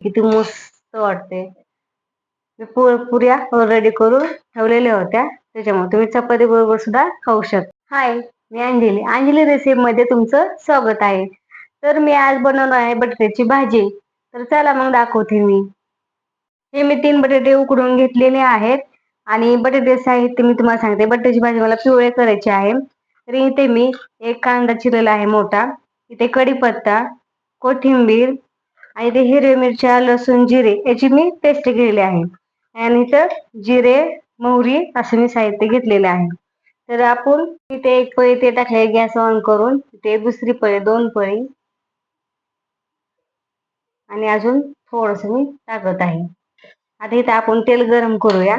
किती मस्त वाटते. पुऱ्या रेडी करून ठेवलेल्या होत्या. त्याच्यामुळे तुम्ही चपाती बरोबर सुद्धा खाऊ शकता. हाय मी अंजली. अंजली रेसिपी मध्ये तुमचं स्वागत आहे. तर मी आज बनवणार आहे बटाट्याची भाजी. तर चला मग दाखवते मी. हे मी तीन बटाटे उकडून घेतलेले आहेत. आणि बटाटे साहित्य मी तुम्हाला सांगते. बटाट्याची भाजी मला पिवळे करायची आहे. तर इथे मी एक कांदा चिरलेला आहे मोठा. इथे कढीपत्ता कोथिंबीर आणि ते हिरव्या मिरच्या लसूण जिरे याची मी पेस्ट केलेली आहे. आणि इथं जिरे मोहरी असं मी साहित्य घेतलेलं आहे. तर आपण इथे एक पळी ते टाकले गॅस ऑन करून तिथे दुसरी पळी दोन पळी. आणि अजून थोडस मी टाकत आहे. आता इथे आपण तेल गरम करूया.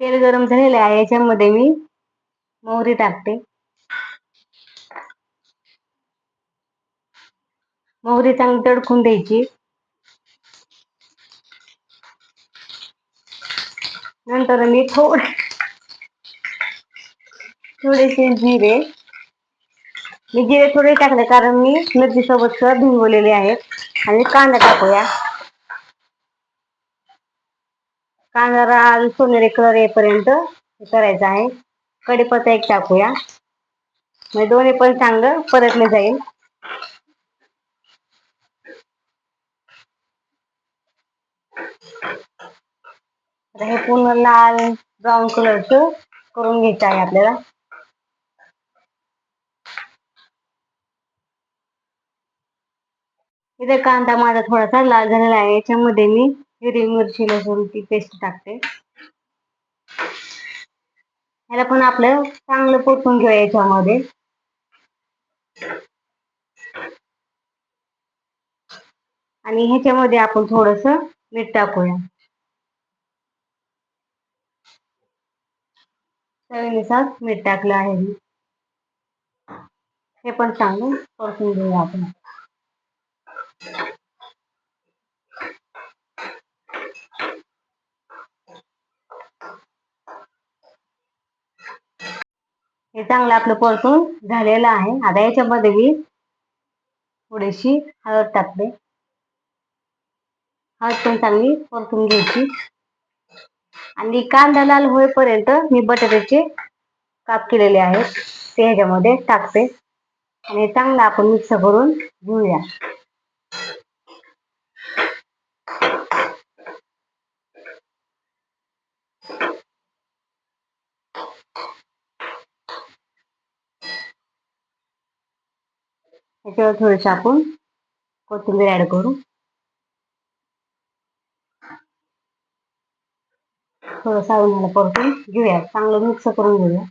तेल गरम झालेले आहे याच्यामध्ये मी मोहरी टाकते. मोहरी चांगली तडकून द्यायची. नंतर मी थोड थोडेसे जिरे. मी जिरे थोडे टाकले कारण मी मिरचीसोबत सोबत भिंगवलेले आहेत. आणि कांदा टाकूया. कांदा सोनेरी कलर येईपर्यंत करायचं आहे. कढीपत्ता एक टाकूया. म्हणजे दोन्ही पण चांगलं परतले जाईल. आता हे पूर्ण लाल ब्राऊन कलरचं करून घ्यायचं आहे आपल्याला. इथे कांदा माझा थोडासा लाल झालेला आहे. याच्यामध्ये मी हिरवी मिरची लसूणची पेस्ट टाकते. ह्याला पण आपलं चांगलं पोटून घेऊया याच्यामध्ये. आणि ह्याच्यामध्ये आपण थोडस मीठ टाकूया. चवीनुसार मीठ टाकलं आहे. मी हे पण चांगलं परतून घेऊया आपण. हे चांगलं आपलं परतून झालेलं आहे. आता याच्यामध्ये मी थोडीशी हळद टाकते. हळद पण चांगली परतून घ्यायची. आणि कांदा लाल होईपर्यंत मी बटाट्याचे काप केलेले आहेत. ते ह्याच्यामध्ये टाकते. आणि चांगलं आपण मिक्स करून घेऊया. त्याच्यावर आपण कोथिंबीर ऍड करू. थोडं सावण्याला परतून घेऊया. चांगलं मिक्स करून घेऊया.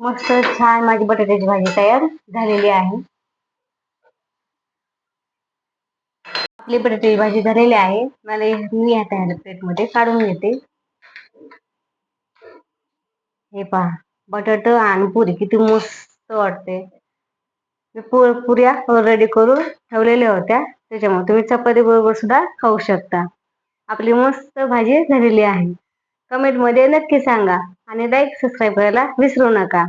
मस्त छान माझी बटाट्याची भाजी तयार झालेली आहे. आपली बटाट्याची भाजी झालेली आहे. मला मी आता प्लेटमध्ये काढून घेते. हे पहा. बटाट आणि पुरी किती मस्त वाटते. मी पुऱ्या रेडी करून ठेवलेल्या होत्या. त्याच्यामुळे तुम्ही चपाती बरोबर सुद्धा खाऊ शकता. आपली मस्त भाजी झालेली आहे. कमेंटमध्ये नक्की सांगा आणि लाईक सबस्क्राईब करायला विसरू नका.